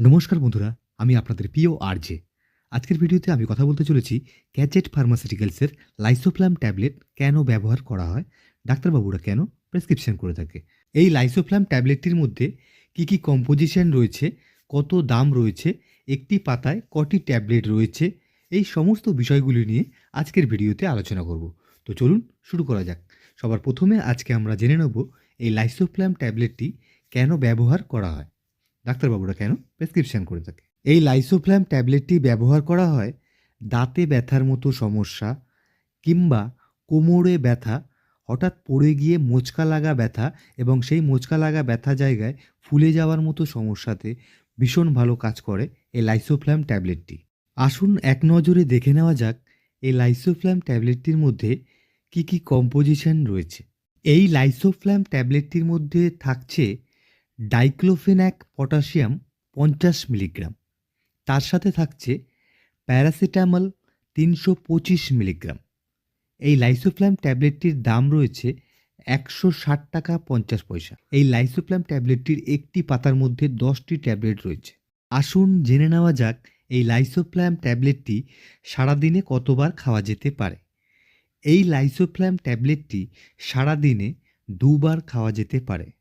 নমস্কার বন্ধুরা, আমি আপনাদের প্রিয় আরজে। আজকের ভিডিওতে আমি কথা বলতে চলেছি ক্যাচেট ফার্মাসিউটিক্যালসের লাইসোফ্ল্যাম ট্যাবলেট কেন ব্যবহার করা হয়, ডাক্তারবাবুরা কেন প্রেসক্রিপশন করে থাকে। এই লাইসোফ্ল্যাম ট্যাবলেটটির মধ্যে কি কি কম্পোজিশন রয়েছে, কত দাম রয়েছে, একটি পাতায় কটি ট্যাবলেট রয়েছে, এই সমস্ত বিষয়গুলি নিয়ে আজকের ভিডিওতে আলোচনা করব। তো চলুন শুরু করা যাক। সবার প্রথমে আজকে আমরা জেনে নেব এই লাইসোফ্ল্যাম ট্যাবলেটটি কেন ব্যবহার করা হয়। ডাক্তারবাবুরা কেন? প্রেসক্রিপশন করে থাকে। এই লাইসোফ্ল্যাম ট্যাবলেটটি ব্যবহার করা হয় দাঁতে ব্যথার মতো সমস্যা কিংবা কোমরে ব্যথা, হঠাৎ পড়ে গিয়ে মোচকা লাগা ব্যথা এবং সেই মোচকা লাগা ব্যথা জায়গায় ফুলে যাওয়ার মতো সমস্যাতে ভীষণ ভালো কাজ করে এই লাইসোফ্ল্যাম ট্যাবলেটটি। আসুন এক নজরে দেখে নেওয়া যাক এই লাইসোফ্ল্যাম ট্যাবলেটটির মধ্যে কি কি কম্পোজিশন রয়েছে। এই লাইসোফ্ল্যাম ট্যাবলেটটির মধ্যে থাকছে ডাইক্লোফেনাক পটাশিয়াম পঞ্চাশ মিলিগ্রাম। তার সাথে থাকছে প্যারাসিটামল তিনশো পঁচিশ মিলিগ্রাম। এই লাইসোফ্ল্যাম ট্যাবলেটটির দাম রয়েছে একশো ষাট টাকা পঞ্চাশ পয়সা। এই লাইসোফ্ল্যাম ট্যাবলেটটির একটি পাতার মধ্যে দশটি ট্যাবলেট রয়েছে। আসুন জেনে নেওয়া যাক এই লাইসোফ্ল্যাম ট্যাবলেটটি সারাদিনে কতবার খাওয়া যেতে পারে। এই লাইসোফ্ল্যাম ট্যাবলেটটি সারাদিনে দুবার খাওয়া যেতে পারে।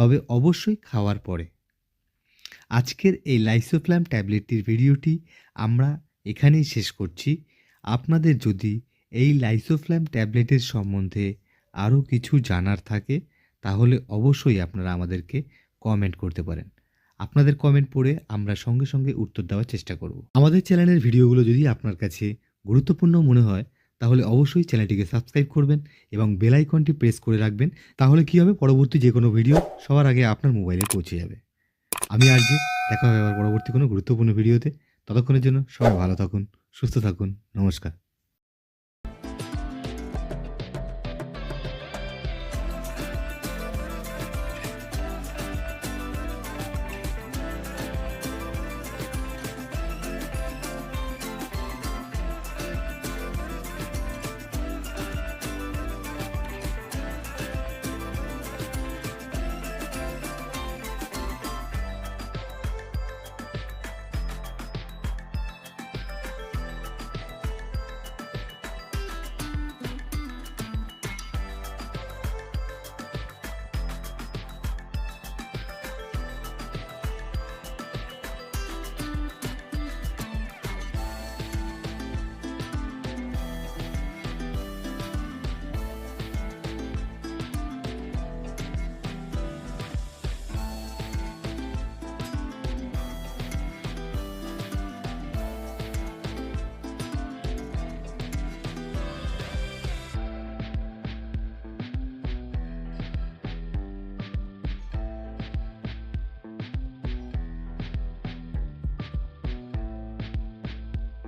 তবে অবশ্যই খাওয়ার পরে। আজকের এই লাইসোফ্ল্যাম ট্যাবলেটটির ভিডিওটি আমরা এখানেই শেষ করছি। আপনাদের যদি এই লাইসোফ্ল্যাম ট্যাবলেটের সম্বন্ধে আরও কিছু জানার থাকে, তাহলে অবশ্যই আপনারা আমাদেরকে কমেন্ট করতে পারেন। আপনাদের কমেন্ট পড়ে আমরা সঙ্গে সঙ্গে উত্তর দেওয়ার চেষ্টা করব। আমাদের চ্যানেলের ভিডিওগুলো যদি আপনার কাছে গুরুত্বপূর্ণ মনে হয় তাহলে অবশ্যই চ্যানেলটিকে সাবস্ক্রাইব করবেন এবং বেল আইকনটি প্রেস করে রাখবেন, তাহলে কী হবে? পরবর্তী যে কোনো ভিডিও সবার আগে আপনার মোবাইলে পৌঁছে যাবে। আমি আর যে, দেখা হবে আবার পরবর্তী কোনো গুরুত্বপূর্ণ ভিডিওতে। ততক্ষণের জন্য সবাই ভালো থাকুন, সুস্থ থাকুন, নমস্কার।